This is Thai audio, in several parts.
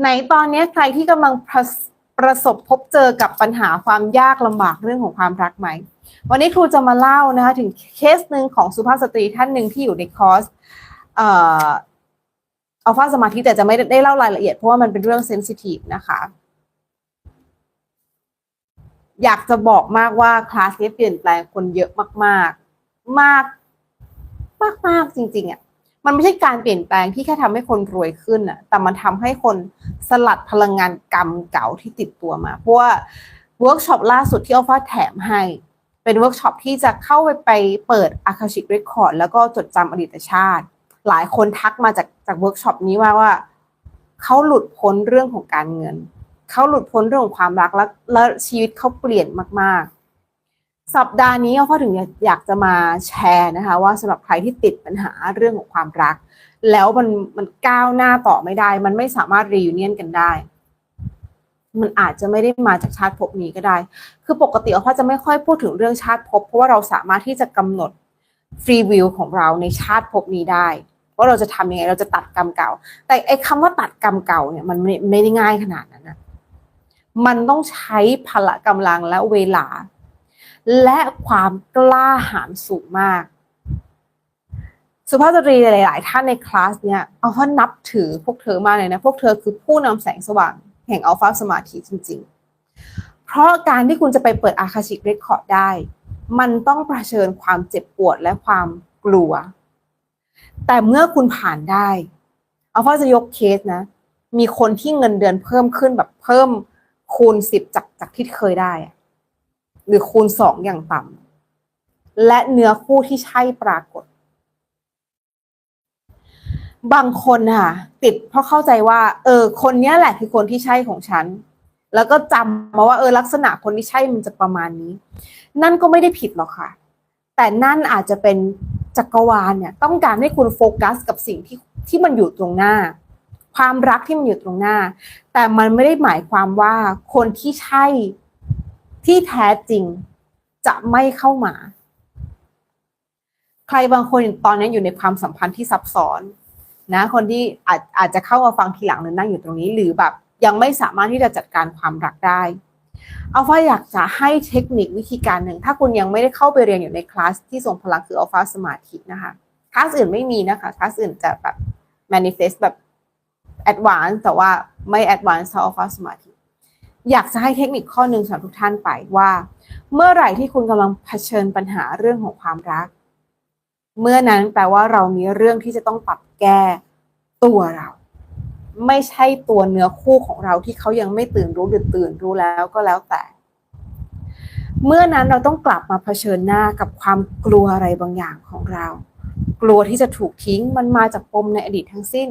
ไหนตอนนี้ใครที่กำลังประสประสบพบเจอกับปัญหาความยากลำบากเรื่องของความรักไหม วันนี้ครูจะมาเล่านะคะถึงเคสหนึ่งของสุภาพสตรีท่านหนึ่งที่อยู่ในคอร์สเอ่ออัลฟาสมาธิแต่จะไม่ได้เล่ารายละเอียดเพราะว่ามันเป็นเรื่องเซนซิทีฟนะคะ อยากจะบอกมากว่าคลาสนี้เปลี่ยนแปลงคนเยอะมาก ๆ มากมากมากจริง ๆอะ มันไม่ใช่การเปลี่ยนแปลงที่แค่ทำให้คนรวยขึ้นอะแต่มันทำให้คนสลัดพลังงานกรรมเก่าที่ติดตัวมา เพราะว่าเวิร์กช็อปล่าสุดที่อัลฟาแถมให้ เป็นเวิร์กช็อปที่จะเข้าไปไปเปิดอาคาชิกเรคคอร์ดแล้วก็จดจำอดีตชาติ หลายคนทักมาจากจากเวิร์กช็อปนี้ว่าว่าเขาหลุดพ้นเรื่องของการเงิน เขาหลุดพ้นเรื่องของความรักแล้วแล้วชีวิตเขาเปลี่ยนมากๆ สัปดาห์นี้เขาถึงอยากจะมาแชร์นะคะ ว่าสำหรับใครที่ติดปัญหาเรื่องของความรัก แล้วมันมันก้าวหน้าต่อไม่ได้ มันไม่สามารถรีวิเนียนกันได้ มันอาจจะไม่ได้มาจากชาติภพนี้ก็ได้ คือปกติเราจะไม่ค่อยพูดถึงเรื่องชาติภพเพราะว่าเราสามารถที่จะกำหนดฟรีวิวของเราในชาติภพนี้ได้ว่าเราจะทำยังไงเราจะตัดกรรมเก่า แต่ไอ้คำว่าตัดกรรมเก่าเนี่ยมันไม่ไม่ได้ง่ายขนาดนั้นนะมันต้องใช้พละกำลังและเวลา และความกล้าหาญสูงมาก สุภาพสตรีหลาย ๆ ท่านในคลาสเนี่ยเอาว่านับถือพวกเธอมากเลยนะ พวกเธอคือผู้นำแสงสว่างแห่งอัลฟาสมาธิจริง ๆ เพราะการที่คุณจะไปเปิดอาคาชิกเรคคอร์ดได้ มันต้องเผชิญความเจ็บปวดและความกลัว แต่เมื่อคุณผ่านได้อัลฟาจะยกเคสนะ มีคนที่เงินเดือนเพิ่มขึ้นแบบเพิ่มคูณสิบจากจากที่เคยได้อะ หรือคูณสองอย่างต่ำและเนื้อคู่ที่ใช่ปรากฏ บางคนค่ะติดเพราะเข้าใจว่า เออ คนเนี้ยแหละคือคนที่ใช่ของฉัน แล้วก็จำมาว่า เออ ลักษณะคนที่ใช่มันจะประมาณนี้ นั่นก็ไม่ได้ผิดหรอกค่ะ แต่นั่นอาจจะเป็นจักรวาลเนี่ย ต้องการให้คุณโฟกัสกับสิ่งที่ที่มันอยู่ตรงหน้า ความรักที่มันอยู่ตรงหน้า แต่มันไม่ได้หมายความว่าคนที่ใช่ ที่แท้จริงจะไม่เข้ามา ใครบางคนตอนนี้อยู่ในความสัมพันธ์ที่ซับซ้อน นะ คนที่อาจอาจจะเข้ามาฟังทีหลังหรือนั่งอยู่ตรงนี้ หรือแบบยังไม่สามารถที่จะจัดการความรักได้อัลฟาอยากจะให้เทคนิควิธีการหนึ่ง ถ้าคุณยังไม่ได้เข้าไปเรียนอยู่ในคลาสที่ทรงพลังคืออัลฟาสมาธินะคะคลาสอื่นไม่มีนะคะคลาสอื่นจะแบบ manifest แบบ advanced แต่ว่าไม่ advanced เท่าอัลฟาสมาธิ อยากจะให้เทคนิคข้อหนึ่งสำหรับทุกท่านไปว่า เมื่อไหร่ที่คุณกำลังเผชิญปัญหาเรื่องของความรัก เมื่อนั้นแปลว่าเรามีเรื่องที่จะต้องปรับแก้ตัวเรา ไม่ใช่ตัวเนื้อคู่ของเราที่เขายังไม่ตื่นรู้หรือตื่นรู้แล้วก็แล้วแต่ เมื่อนั้นเราต้องกลับมาเผชิญหน้ากับความกลัวอะไรบางอย่างของเรา กลัวที่จะถูกทิ้งมันมาจากปมในอดีตทั้งสิ้น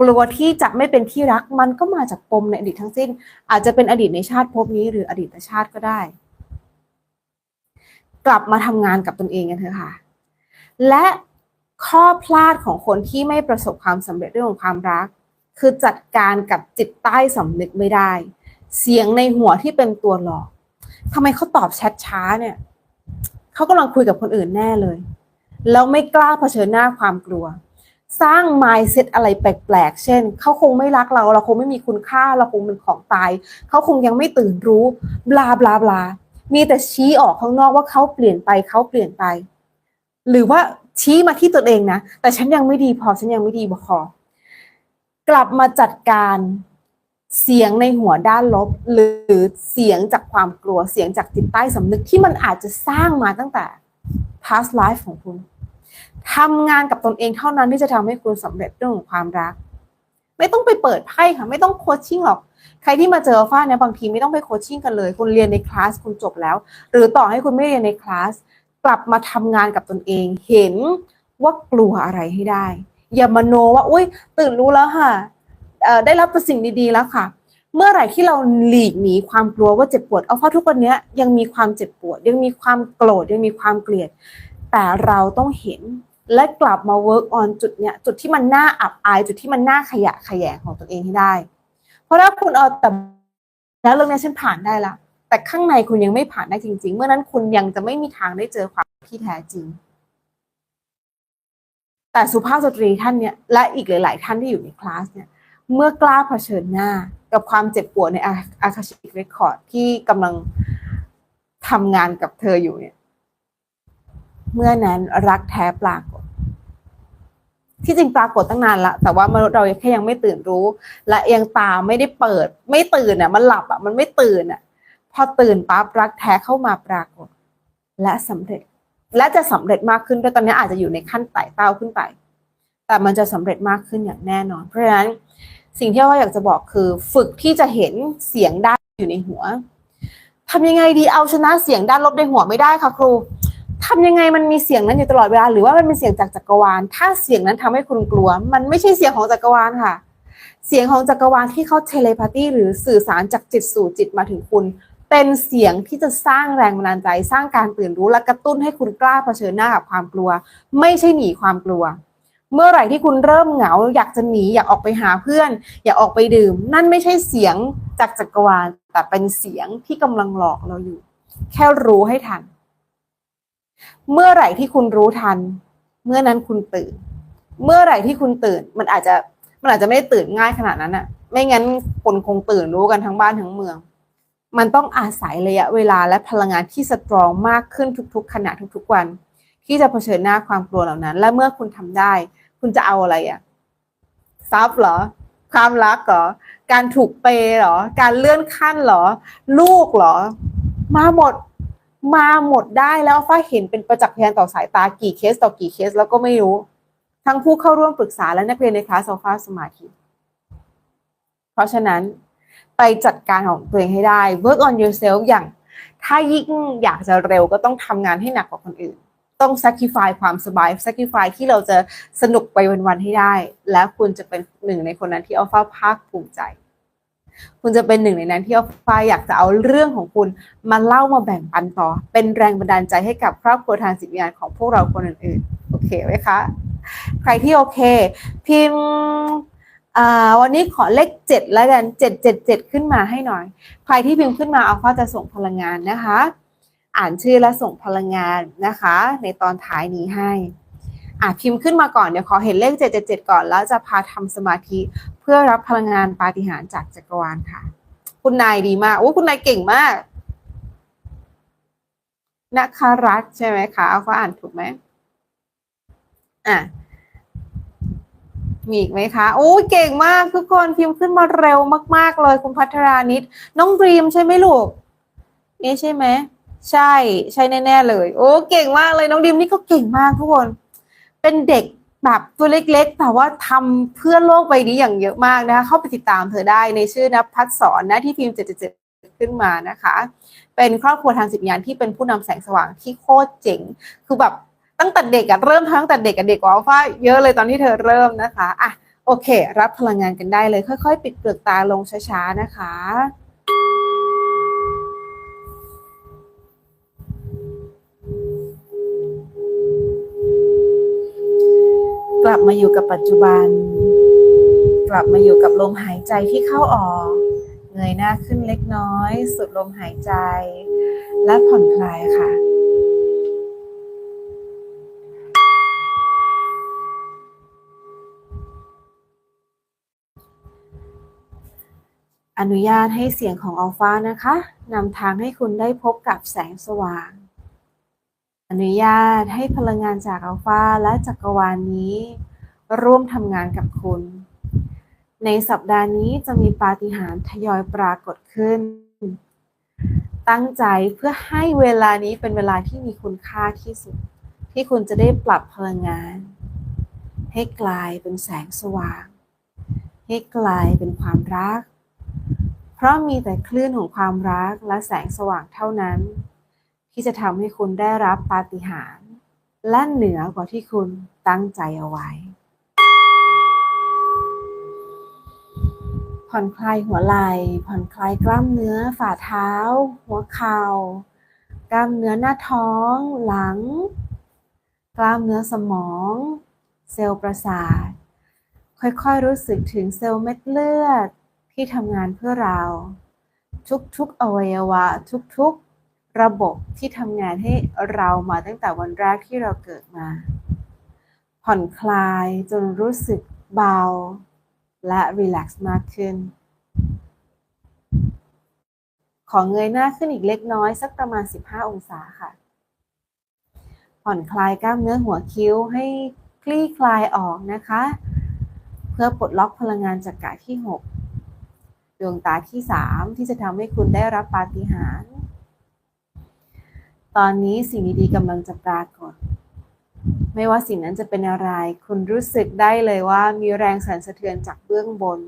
กลัวที่จะไม่เป็นที่รักมันก็มาจากปมในอดีตทั้งสิ้น อาจจะเป็นอดีตในชาติภพนี้หรืออดีตชาติก็ได้ กลับมาทำงานกับตนเองกันเถอะค่ะ และข้อพลาดของคนที่ไม่ประสบความสำเร็จเรื่องของความรัก คือจัดการกับจิตใต้สำนึกไม่ได้ เสียงในหัวที่เป็นตัวหลอกทำไมเขาตอบแชทช้าเนี่ยเขากำลังคุยกับคนอื่นแน่เลย แล้วไม่กล้าเผชิญหน้าความกลัว สร้าง mindset อะไรแปลกๆ เช่น เขาคงไม่รักเรา เราคงไม่มีคุณค่า เราคงเป็นของตาย เขาคงยังไม่ตื่นรู้ บลาบลาบลา มีแต่ชี้ออกข้างนอกว่าเขาเปลี่ยนไป เขาเปลี่ยนไป หรือว่าชี้มาที่ตัวเองนะ แต่ฉันยังไม่ดีพอ ฉันยังไม่ดีพอ กลับมาจัดการเสียงในหัวด้านลบ หรือเสียงจากความกลัว เสียงจากจิตใต้สำนึกที่มันอาจจะสร้างมาตั้งแต่ past life ของคุณ ทำงานกับตนเองเท่านั้นที่จะทำให้คุณสำเร็จเรื่องของความรัก ไม่ต้องไปเปิดไพ่ค่ะ ไม่ต้องโคชชิ่งหรอก ใครที่มาเจอฟ้าเนี่ยบางทีไม่ต้องไปโคชชิ่งกันเลย คุณเรียนในคลาสคุณจบแล้ว หรือต่อให้คุณไม่เรียนในคลาสกลับมาทำงานกับตนเอง เห็นว่ากลัวอะไรให้ได้ อย่ามาโนว่าอุ้ยตื่นรู้แล้วค่ะได้รับแต่สิ่งดีๆแล้วค่ะ เมื่อไหร่ที่เราหลีกหนีความกลัวว่าเจ็บปวดเอาเพราะทุกวันนี้ยังมีความเจ็บปวด ยังมีความโกรธยังมีความเกลียด แต่เราต้องเห็น และกลับมา work on จุดเนี้ยจุดที่มันน่าอับอาย จุดที่มันน่าขยะขยะของตัวเองให้ได้ เพราะถ้าคุณเอาแต่แล้วเรื่องนี้ฉันผ่านได้ละแต่ข้างในคุณยังไม่ผ่านได้จริง ๆ เมื่อนั้นคุณยังจะไม่มีทางได้เจอความที่แท้จริง แต่สุภาพสตรีท่านเนี่ยและอีกหลาย ๆ ท่านที่อยู่ในคลาสเนี่ยเมื่อกล้าเผชิญหน้ากับความเจ็บปวดในอาคาชิกเรคคอร์ดที่กำลังทำงานกับเธออยู่เนี่ย เมื่อนั้นรักแท้ปรากฏ ที่จริงปรากฏตั้งนานละ แต่ว่ามนุษย์เราแค่ยังไม่ตื่นรู้ และยังตาไม่ได้เปิด ไม่ตื่นอะ มันหลับอะ มันไม่ตื่นอะ พอตื่นปั๊บรักแท้เข้ามาปรากฏ และสำเร็จ และจะสำเร็จมากขึ้นด้วยตอนนี้อาจจะอยู่ในขั้นไต่เต้าขึ้นไป แต่มันจะสำเร็จมากขึ้นอย่างแน่นอน เพราะฉะนั้นสิ่งที่เราอยากจะบอกคือ ฝึกที่จะเห็นเสียงด้านอยู่ในหัวทำยังไงดีเอาชนะเสียงด้านลบในหัวไม่ได้ค่ะครู ทำยังไงมันมีเสียงนั้นอยู่ตลอดเวลาหรือว่ามันเป็นเสียงจากจักรวาล ถ้าเสียงนั้นทำให้คุณกลัว มันไม่ใช่เสียงของจักรวาลค่ะ เสียงของจักรวาลที่เขาเทเลพาธีหรือสื่อสารจากจิตสู่จิตมาถึงคุณ เป็นเสียงที่จะสร้างแรงบันดาลใจ สร้างการตื่นรู้และกระตุ้นให้คุณกล้าเผชิญหน้ากับความกลัว ไม่ใช่หนีความกลัว เมื่อไหร่ที่คุณเริ่มเหงา อยากจะหนีอยากออกไปหาเพื่อน อยากออกไปดื่ม นั่นไม่ใช่เสียงจากจักรวาล แต่เป็นเสียงที่กำลังหลอกเราอยู่ แค่รู้ให้ทัน เมื่อไหร่ที่คุณรู้ทัน เมื่อนั้นคุณตื่น เมื่อไหร่ที่คุณตื่น มันอาจจะมันอาจจะไม่ได้ตื่นง่ายขนาดนั้นอะไม่งั้นคนคงตื่นรู้กันทั้งบ้านทั้งเมือง มันต้องอาศัยระยะเวลาและพลังงานที่สตรองมากขึ้นทุกๆขณะทุกๆวัน ที่จะเผชิญหน้าความกลัวเหล่านั้น และเมื่อคุณทำได้ คุณจะเอาอะไรอะทรัพย์เหรอ ความรักเหรอ การถูกเปย์เหรอ การเลื่อนขั้นเหรอ ลูกเหรอ มาหมด มาหมดได้แล้วฟ้าเห็นเป็นประจักษ์พยานต่อสายตากี่เคสต่อกี่เคสแล้วก็ไม่รู้ ทั้งผู้เข้าร่วมปรึกษาและนักเรียนในคลาสอัลฟาสมาธิเพราะฉะนั้นไปจัดการของตัวเองให้ได้ work on yourself อย่างถ้ายิ่งอยากจะเร็วก็ต้องทำงานให้หนักกว่าคนอื่น ต้อง sacrifice ความสบาย sacrifice ที่เราจะสนุกไปวันๆให้ได้ แล้วคุณจะเป็นหนึ่งในคนนั้นที่อัลฟาภาคภูมิใจ คุณจะเป็นหนึ่งในนั้นที่อัลฟาอยากจะเอาเรื่องของคุณมาเล่ามาแบ่งปันต่อ เป็นแรงบันดาลใจให้กับครอบครัวทางจิตวิญญาณของพวกเราคนอื่นๆ โอเคไหมคะ ใครที่โอเค พิมพ์วันนี้ขอเลขเจ็ดแล้วกันเจ็ดเจ็ดเจ็ดขึ้นมาให้หน่อย ใครที่พิมพ์ขึ้นมาอัลฟาจะส่งพลังงานนะคะ อ่านชื่อและส่งพลังงานนะคะ ในตอนท้ายนี้ให้ อะพิมพ์ขึ้นมาก่อนเดี๋ยวขอเห็นเลข 777 ก่อน แล้วจะพาทำสมาธิเพื่อรับพลังงานปาฏิหาริย์จากจักรวาลค่ะ คุณนายดีมากโอ้คุณนายเก่งมากนักคารัตใช่ไหมคะเอาฟ้าอ่านถูกไหมอะมีอีกไหมคะโอ้เก่งมากทุกคนพิมพ์ขึ้นมาเร็วมาก ๆ เลยคุณพัทรานิดน้องดรีมใช่ไหมลูกนี่ใช่ไหมใช่ ใช่แน่ ๆ เลย โอ้เก่งมากเลยน้องดิมนี่ก็เก่งมากทุกคน เป็นเด็กแบบตัวเล็กๆ แต่ว่าทำเพื่อโลกใบนี้อย่างเยอะมากนะคะ เข้าไปติดตามเธอได้ในชื่อนะพัฒสอนนะที่พิมพ์777ขึ้นมานะคะ เป็นครอบครัวทางจิตวิญญาณที่เป็นผู้นำแสงสว่างที่โคตรเจ๋ง คือแบบตั้งแต่เด็กอะเริ่มตั้งแต่เด็กกับเด็กกว่าอัลฟาเยอะเลยตอนที่เธอเริ่มนะคะอะโอเค รับพลังงานกันได้เลย ค่อยๆ ปิดเปลือกตาลงช้าๆนะคะ กลับมาอยู่กับปัจจุบัน กลับมาอยู่กับลมหายใจที่เข้าออก เงยหน้าขึ้นเล็กน้อย สุดลมหายใจ และผ่อนคลายค่ะอนุญาตให้เสียงของอัลฟานะคะนำทางให้คุณได้พบกับแสงสว่าง อนุญาตให้พลังงานจากอัลฟาและจักรวาลนนี้ ร่วมทำงานกับคุณ ในสัปดาห์นี้จะมีปาฏิหาริย์ทยอยปรากฏขึ้น ตั้งใจเพื่อให้เวลานี้เป็นเวลาที่มีคุณค่าที่สุด ที่คุณจะได้ปรับพลังงาน ให้กลายเป็นแสงสว่าง ให้กลายเป็นความรัก เพราะมีแต่คลื่นของความรักและแสงสว่างเท่านั้น ที่จะทำให้คุณได้รับปาฏิหาริย์และเหนือกว่าที่คุณตั้งใจเอาไว้ ผ่อนคลายหัวไหล่ผ่อนคลายกล้ามเนื้อฝ่าเท้า หัวเข่ากล้ามเนื้อหน้าท้องหลัง กล้ามเนื้อสมอง เซลล์ประสาท ค่อยๆรู้สึกถึงเซลล์เม็ดเลือดที่ทำงานเพื่อเรา ทุกๆอวัยวะทุกๆ ระบบที่ทำงานให้เรามาตั้งแต่วันแรกที่เราเกิดมา ผ่อนคลายจนรู้สึกเบา และรีแลกซ์มากขึ้น ขอเงยหน้าขึ้นอีกเล็กน้อยสักประมาณ 15 องศาค่ะ ผ่อนคลายกล้ามเนื้อหัวคิ้วให้คลี่คลายออกนะคะ เพื่อปลดล็อกพลังงานจากกะที่ 6 ดวงตาที่ 3 ที่จะทำให้คุณได้รับปาฏิหาริย์ ตอนนี้สิ่งดีๆกำลังจะปรากฏ ไม่ว่าสิ่งนั้นจะเป็นอะไร คุณรู้สึกได้เลยว่ามีแรงสั่นสะเทือนจากเบื้องบน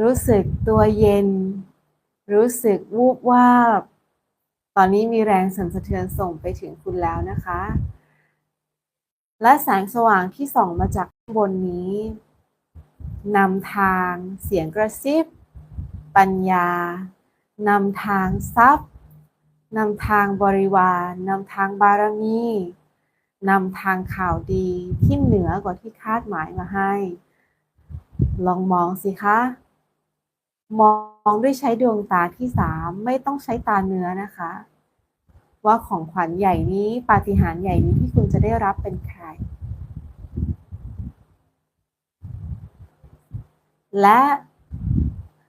รู้สึกตัวเย็น รู้สึกวูบวาบ ตอนนี้มีแรงสั่นสะเทือนส่งไปถึงคุณแล้วนะคะ และแสงสว่างที่ส่องมาจากข้างบนนี้นำทาง เสียงกระซิบ ปัญญานำทางทรัพย์ นำทางบริวาร นำทางบารมี นำทางข่าวดีที่เหนือกว่าที่คาดหมายมาให้ ลองมองสิคะ มองด้วยใช้ดวงตาที่สามไม่ต้องใช้ตาเนื้อนะคะ ว่าของขวัญใหญ่นี้ปาฏิหาริย์ใหญ่นี้ที่คุณจะได้รับเป็นใคร และ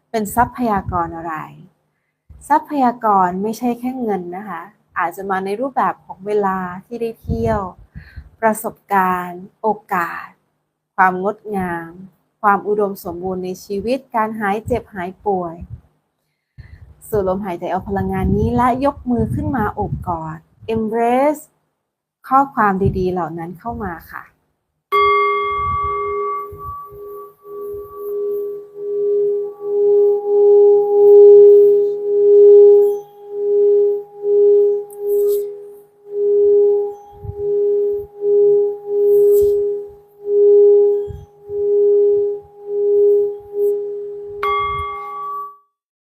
เป็นทรัพยากรอะไร ทรัพยากรไม่ใช่แค่เงินนะคะ อาจจะมาในรูปแบบของเวลาที่ได้เที่ยว ประสบการณ์ โอกาส ความงดงาม ความอุดมสมบูรณ์ในชีวิต การหายเจ็บหายป่วย สูดลมหายใจเอาพลังงานนี้และยกมือขึ้นมาโอบกอด embrace ข้อความดีๆ เหล่านั้นเข้ามาค่ะ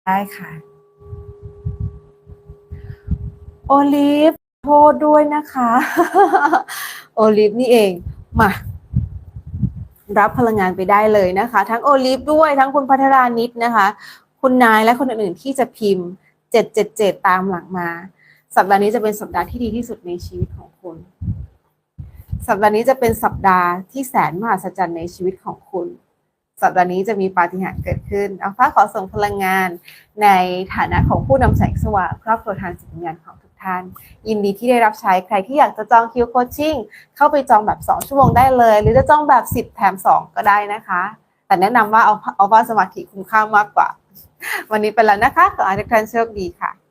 ได้ค่ะ โอลิฟโทษด้วยนะคะ โอลิฟนี่เอง มา รับพลังงานไปได้เลยนะคะ ทั้งโอลิฟด้วยทั้งคุณพัทรานิดนะคะ คุณนายและคนอื่นๆที่จะพิมพ์ 777 ตามหลังมา สัปดาห์นี้จะเป็นสัปดาห์ที่ดีที่สุดในชีวิตของคุณ สัปดาห์นี้จะเป็นสัปดาห์ที่แสนมหัศจรรย์ในชีวิตของคุณ สัปดาห์นี้จะมีปาฏิหาริย์เกิดขึ้นอัลฟาขอส่งพลังงานในฐานะของผู้นำแสงสว่างครอบครัวทางจิตวิญญาณของทุกท่าน ยินดีที่ได้รับใช้ใครที่อยากจะจองคิวโคชชิ่งเข้าไปจองแบบ 2 ชั่วโมงได้เลย หรือจะจองแบบ 10 แถม 2 ก็ได้นะคะ แต่แนะนำว่าเอาเอาว่าสมาธิคุ้มค่ามากกว่า วันนี้ไปแล้วนะคะขอให้ทุกท่านโชคดีค่ะ